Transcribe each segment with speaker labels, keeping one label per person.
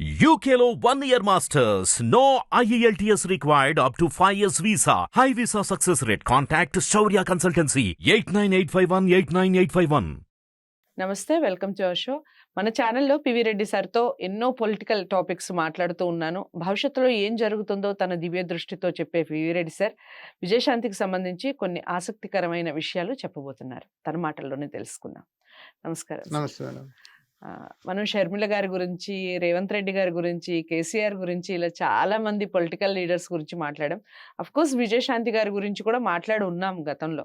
Speaker 1: UKLO one year masters. No E IELTS required up to 5 years visa. High visa success rate. Contact Shaurya Consultancy 89851 89851.
Speaker 2: నమస్తే welcome to our show మన ఛానల్లో PV Reddy సార్తో ఎన్నో political topics మాట్లాడుతూ ఉన్నాను భవిష్యత్తులో ఏం జరుగుతుందో తన దివ్య దృష్టితో చెప్పే పివి రెడ్డి సార్ విజయశాంతికి సంబంధించి కొన్ని ఆసక్తికరమైన విషయాలు చెప్పబోతున్నారు తన మాటల్లోనే తెలుసుకుందాం నమస్కారం.
Speaker 3: నమస్తే
Speaker 2: మనం షర్మిల గారి గురించి రేవంత్ రెడ్డి గారి గురించి కేసీఆర్ గురించి ఇలా చాలా మంది పొలిటికల్ లీడర్స్ గురించి మాట్లాడాం. అఫ్ కోర్స్ విజయశాంతి గారి గురించి కూడా మాట్లాడి ఉన్నాం గతంలో.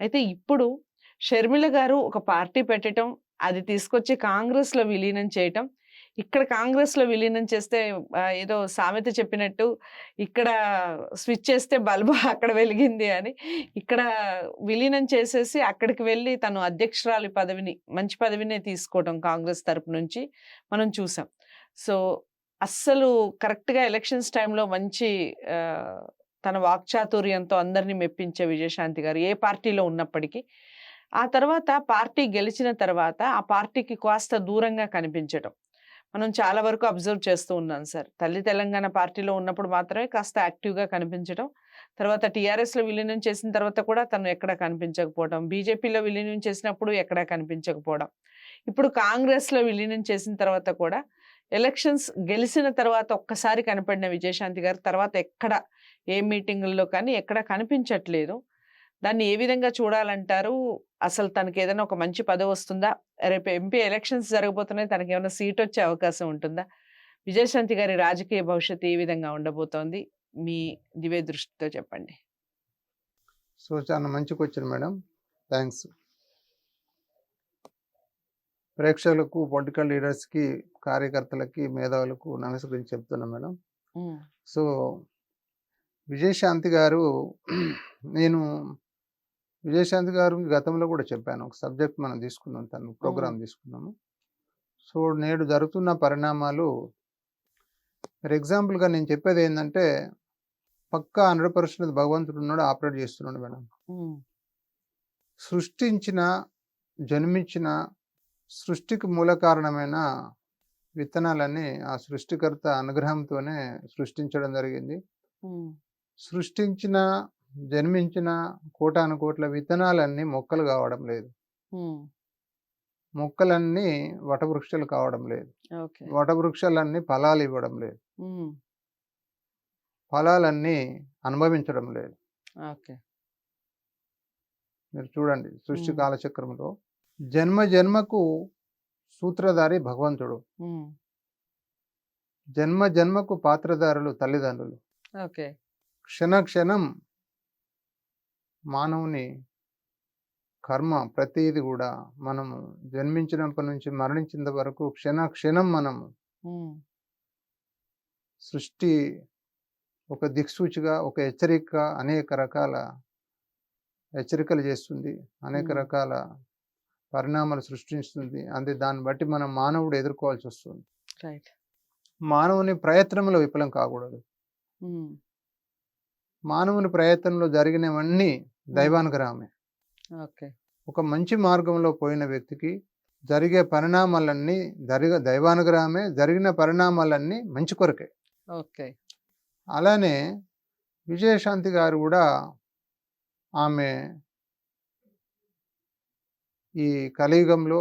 Speaker 2: అయితే ఇప్పుడు షర్మిల గారు ఒక పార్టీ పెట్టడం అది తీసుకొచ్చి కాంగ్రెస్లో విలీనం చేయటం ఇక్కడ కాంగ్రెస్లో విలీనం చేస్తే ఏదో సామెత చెప్పినట్టు ఇక్కడ స్విచ్ చేస్తే బల్బు అక్కడ వెలిగింది అని ఇక్కడ విలీనం చేసేసి అక్కడికి వెళ్ళి తను అధ్యక్షురాలి పదవిని మంచి పదవినే తీసుకోవడం కాంగ్రెస్ తరపు నుంచి మనం చూసాం. సో అస్సలు కరెక్ట్గా ఎలక్షన్స్ టైంలో మంచి తన వాక్చాతుర్యంతో అందరినీ మెప్పించే విజయశాంతి గారు ఏ పార్టీలో ఉన్నప్పటికీ ఆ తర్వాత పార్టీ గెలిచిన తర్వాత ఆ పార్టీకి కాస్త దూరంగా కనిపించడం మనం చాలా వరకు అబ్జర్వ్ చేస్తూ ఉన్నాం సార్. తల్లి తెలంగాణ పార్టీలో ఉన్నప్పుడు మాత్రమే కాస్త యాక్టివ్గా కనిపించడం తర్వాత టీఆర్ఎస్లో విలీనం చేసిన తర్వాత కూడా తను ఎక్కడ కనిపించకపోవడం బీజేపీలో విలీనం చేసినప్పుడు ఎక్కడా కనిపించకపోవడం. ఇప్పుడు కాంగ్రెస్లో విలీనం చేసిన తర్వాత కూడా ఎలక్షన్స్ గెలిచిన తర్వాత ఒక్కసారి కనపడిన విజయశాంతి గారు తర్వాత ఎక్కడ ఏ మీటింగుల్లో కానీ ఎక్కడ కనిపించట్లేదు. దాన్ని ఏ విధంగా చూడాలంటారు? అసలు తనకి ఏదైనా ఒక మంచి పదవి వస్తుందా? రేపు ఎంపీ ఎలక్షన్స్ జరగబోతున్నాయి తనకి ఏమైనా సీట్ వచ్చే అవకాశం ఉంటుందా? విజయశాంతి గారి రాజకీయ భవిష్యత్తు ఏ విధంగా ఉండబోతోంది? మీ దివ్య దృష్టితో చెప్పండి.
Speaker 3: సో చాలా మంచి క్వశ్చన్ మేడం. థ్యాంక్స్ ప్రేక్షకులకు పొలిటికల్ లీడర్స్కి కార్యకర్తలకి మేధావులకు నమస్కరించి చెప్తున్నా మేడం. సో విజయశాంతి గారు నేను విజయశాంతి గారు గతంలో కూడా చెప్పాను ఒక సబ్జెక్ట్ మనం తీసుకున్నాం తను ప్రోగ్రామ్ తీసుకున్నాము సో నేడు జరుగుతున్న పరిణామాలు ఫర్ ఎగ్జాంపుల్గా నేను చెప్పేది ఏంటంటే పక్కా హండ్రెడ్ పర్సెంట్ భగవంతుడు ఉన్నాడు ఆపరేట్ చేస్తున్నాడు మేడం. సృష్టించిన జన్మించిన సృష్టికి మూల కారణమైన విత్తనాలన్నీ ఆ సృష్టికర్త అనుగ్రహంతోనే సృష్టించడం జరిగింది. సృష్టించిన జన్మించిన కోటాను కోట్ల విత్తనాలన్నీ మొక్కలు కావడం లేదు. మొక్కలన్నీ వటవృక్షాలు కావడం లేదు. వటవృక్షాలన్నీ ఫలాలు ఇవ్వడం లేదు. ఫలాలన్నీ అనుభవించడం లేదు. మీరు చూడండి సృష్టి. కాలచక్రంలో జన్మ జన్మకు సూత్రధారి భగవంతుడు. జన్మ జన్మకు పాత్రధారులు తల్లిదండ్రులు. క్షణ క్షణం మానవుని కర్మ ప్రతిది కూడా మనము జన్మించినప్పటి నుంచి మరణించిన వరకు క్షణ క్షణం మనము సృష్టి ఒక దిక్సూచిగా ఒక హెచ్చరిక అనేక రకాల హెచ్చరికలు చేస్తుంది. అనేక. రకాల పరిణామాలు సృష్టిస్తుంది. అంతే దాన్ని బట్టి మనం మానవుడు ఎదుర్కోవాల్సి వస్తుంది
Speaker 2: రైట్.
Speaker 3: మానవుని ప్రయత్నంలో విఫలం కాకూడదు. మానవుని ప్రయత్నంలో జరిగినవన్నీ దైవానుగ్రహమే.
Speaker 2: ఓకే.
Speaker 3: ఒక మంచి మార్గంలో పోయిన వ్యక్తికి జరిగే పరిణామాలన్నీ జరిగ దైవానుగ్రహమే జరిగిన పరిణామాలన్నీ మంచి కొరకే.
Speaker 2: ఓకే.
Speaker 3: అలానే విజయశాంతి గారు కూడా ఆమె ఈ కలియుగంలో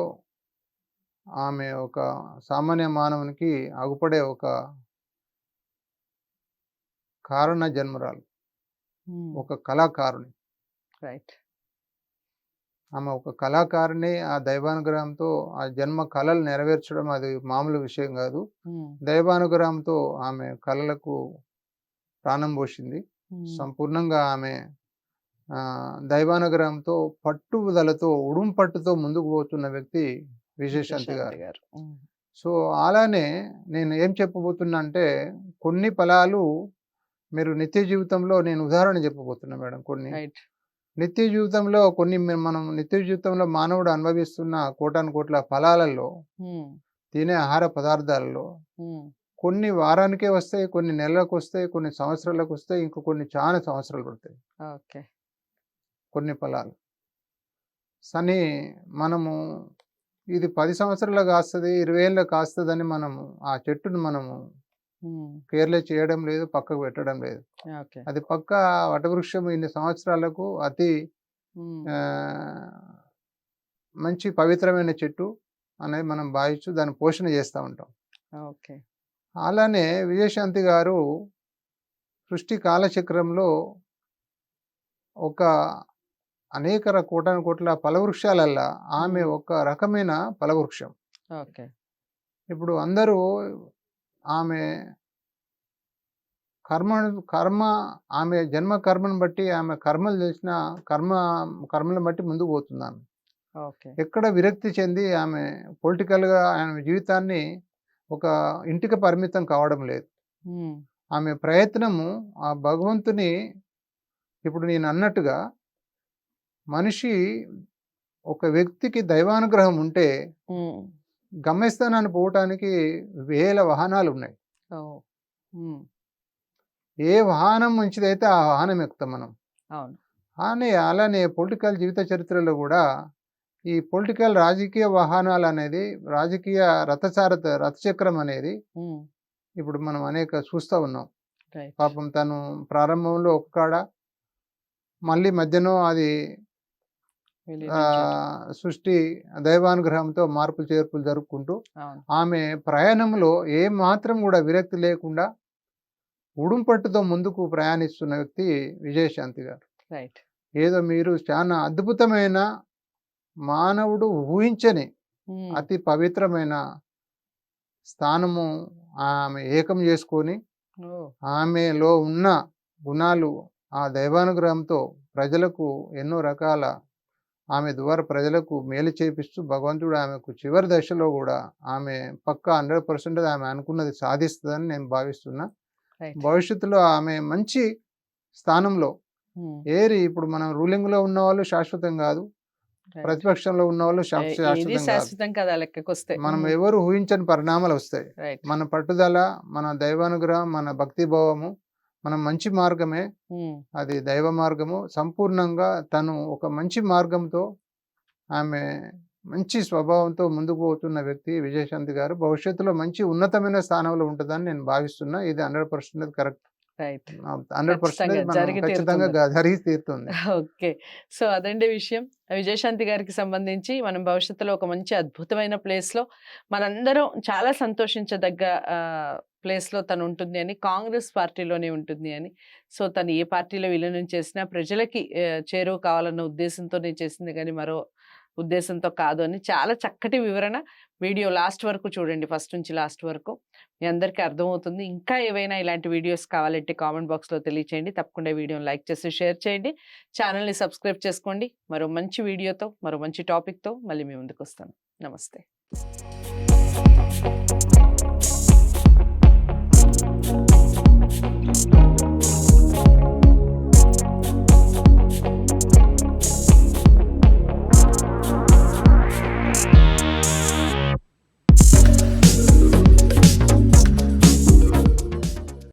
Speaker 3: ఆమె ఒక సామాన్య మానవునికి అగుపడే ఒక కారణ జన్మరాలు. ఒక కళాకారుని.
Speaker 2: రైట్
Speaker 3: ఆమె ఒక కళాకారిణి ఆ దైవానుగ్రహంతో ఆ జన్మ కళలు నెరవేర్చడం అది మామూలు విషయం కాదు.
Speaker 2: ఉమ్,
Speaker 3: దైవానుగ్రహంతో ఆమె కళలకు ప్రాణం పోసింది.
Speaker 2: ఉమ్,
Speaker 3: సంపూర్ణంగా ఆమె దైవానుగ్రహంతో పట్టుదలతో ఉడుం పట్టుతో ముందుకు పోతున్న వ్యక్తి విజయశాంతి గారు.
Speaker 2: ఉమ్,
Speaker 3: సో అలానే నేను ఏం చెప్పబోతున్నా అంటే కొన్ని ఫలాలు మీరు నిత్య జీవితంలో నేను ఉదాహరణ చెప్పబోతున్నా మేడం కొన్ని. నిత్య జీవితంలో కొన్ని మనం నిత్య జీవితంలో మానవుడు అనుభవిస్తున్న కోటాను కోట్ల ఫలాలలో తినే ఆహార పదార్థాలలో కొన్ని వారానికే వస్తాయి కొన్ని నెలలకు వస్తాయి కొన్ని సంవత్సరాలకు వస్తాయి ఇంకా కొన్ని చాలా సంవత్సరాలు పడతాయి.
Speaker 2: ఓకే.
Speaker 3: కొన్ని ఫలాలు. సని మనము ఇది పది సంవత్సరాలు కాస్తుంది ఇరవై ఏళ్ళ కాస్తుందని మనము ఆ చెట్టును మనము
Speaker 2: ఉమ్,
Speaker 3: కేర్లెస్ చేయడం లేదు పక్కకు పెట్టడం లేదు. అది పక్క వటవృక్షం ఇన్ని సంవత్సరాలకు అతి మంచి పవిత్రమైన చెట్టు అనేది మనం భావించు దాన్ని పోషణ చేస్తూ ఉంటాం.
Speaker 2: ఓకే.
Speaker 3: అలానే విజయశాంతి గారు సృష్టి కాలచక్రంలో ఒక అనేక కోటాను కోట్ల ఫలవృక్షాలల్లా ఆమె. ఒక రకమైన ఫలవృక్షం.
Speaker 2: ఓకే.
Speaker 3: ఇప్పుడు అందరూ ఆమె కర్మ కర్మ ఆమె జన్మ కర్మను బట్టి ఆమె కర్మలు చేసిన కర్మ కర్మలను బట్టి ముందుకు పోతుంది ఆమె ఎక్కడ విరక్తి చెంది ఆమె పొలిటికల్గా ఆమె జీవితాన్ని ఒక ఇంటికి పరిమితం కావడం లేదు. ఆమె ప్రయత్నము ఆ భగవంతుని ఇప్పుడు నేను అన్నట్టుగా మనిషి ఒక వ్యక్తికి దైవానుగ్రహం ఉంటే గమ్యస్థానాన్ని పోవటానికి వేల వాహనాలు ఉన్నాయి ఏ వాహనం మంచిదైతే ఆ వాహనం ఎక్కుతాం మనం.
Speaker 2: అవును.
Speaker 3: కానీ అలానే పొలిటికల్ జీవిత చరిత్రలో కూడా ఈ పొలిటికల్ రాజకీయ వాహనాలు అనేది రాజకీయ రథసారథ రథచక్రం అనేది ఇప్పుడు మనం అనేక చూస్తూ ఉన్నాం. పాపం తను ప్రారంభంలో ఒక కాడ మళ్ళీ మధ్యలో అది. సృష్టి దైవానుగ్రహంతో మార్పులు చేర్పులు జరుపుకుంటూ ఆమె ప్రయాణంలో ఏ మాత్రం కూడా విరక్తి లేకుండా ఉడుంపట్టుతో ముందుకు ప్రయాణిస్తున్న వ్యక్తి విజయశాంతి గారు. ఏదో మీరు చాలా అద్భుతమైన మానవుడు ఊహించని అతి పవిత్రమైన స్థానము ఆమె ఏకం చేసుకొని ఆమెలో ఉన్న గుణాలు ఆ దైవానుగ్రహంతో ప్రజలకు ఎన్నో రకాల ఆమె ద్వారా ప్రజలకు మేలు చేపిస్తూ భగవంతుడు ఆమెకు చివరి దశలో కూడా ఆమె పక్కా హండ్రెడ్ పర్సెంట్ ఆమె అనుకున్నది సాధిస్తుందని నేను భావిస్తున్నా. భవిష్యత్తులో ఆమె మంచి స్థానంలో ఏరి ఇప్పుడు మనం రూలింగ్లో ఉన్న వాళ్ళు శాశ్వతం కాదు. ప్రతిపక్షంలో ఉన్న వాళ్ళు శాశ్వతం కాదు.
Speaker 2: లెక్కకొస్తే.
Speaker 3: మనం ఎవరు ఊహించని పరిణామాలు వస్తాయి. మన పట్టుదల మన దైవానుగ్రహం మన భక్తిభావము మన మంచి మార్గమే అది దైవ మార్గము. సంపూర్ణంగా తను ఒక మంచి మార్గంతో ఆమె మంచి స్వభావంతో ముందుకు పోతున్న వ్యక్తి విజయశాంతి గారు భవిష్యత్తులో మంచి ఉన్నతమైన స్థానంలో ఉంటుందని నేను భావిస్తున్నా. ఇది hundred percent correct. Hundred percent
Speaker 2: జరిగి తీరుతుంది. ఓకే. సో అదండి విషయం. విజయశాంతి గారికి సంబంధించి మనం భవిష్యత్తులో ఒక మంచి అద్భుతమైన ప్లేస్లో మనందరం చాలా సంతోషించదగ్గ ప్లేస్లో తను ఉంటుంది అని కాంగ్రెస్ పార్టీలోనే ఉంటుంది అని. సో తను ఏ పార్టీలో విలీనం చేసినా ప్రజలకి చేరువ కావాలన్న ఉద్దేశంతోనే చేసింది కానీ మరో ఉద్దేశంతో కాదు అని చాలా చక్కటి వివరణ వీడియో లాస్ట్ వరకు చూడండి ఫస్ట్ నుంచి లాస్ట్ వరకు. మీ అందరికీ అర్థమవుతుంది. ఇంకా ఏవైనా ఇలాంటి వీడియోస్ కావాలంటే కామెంట్ బాక్స్లో తెలియచేయండి. తప్పకుండా వీడియోని లైక్ చేసి షేర్ చేయండి. ఛానల్ని సబ్స్క్రైబ్ చేసుకోండి. మరో మంచి వీడియోతో మరో మంచి టాపిక్తో మళ్ళీ మీ ముందుకు వస్తాను. నమస్తే.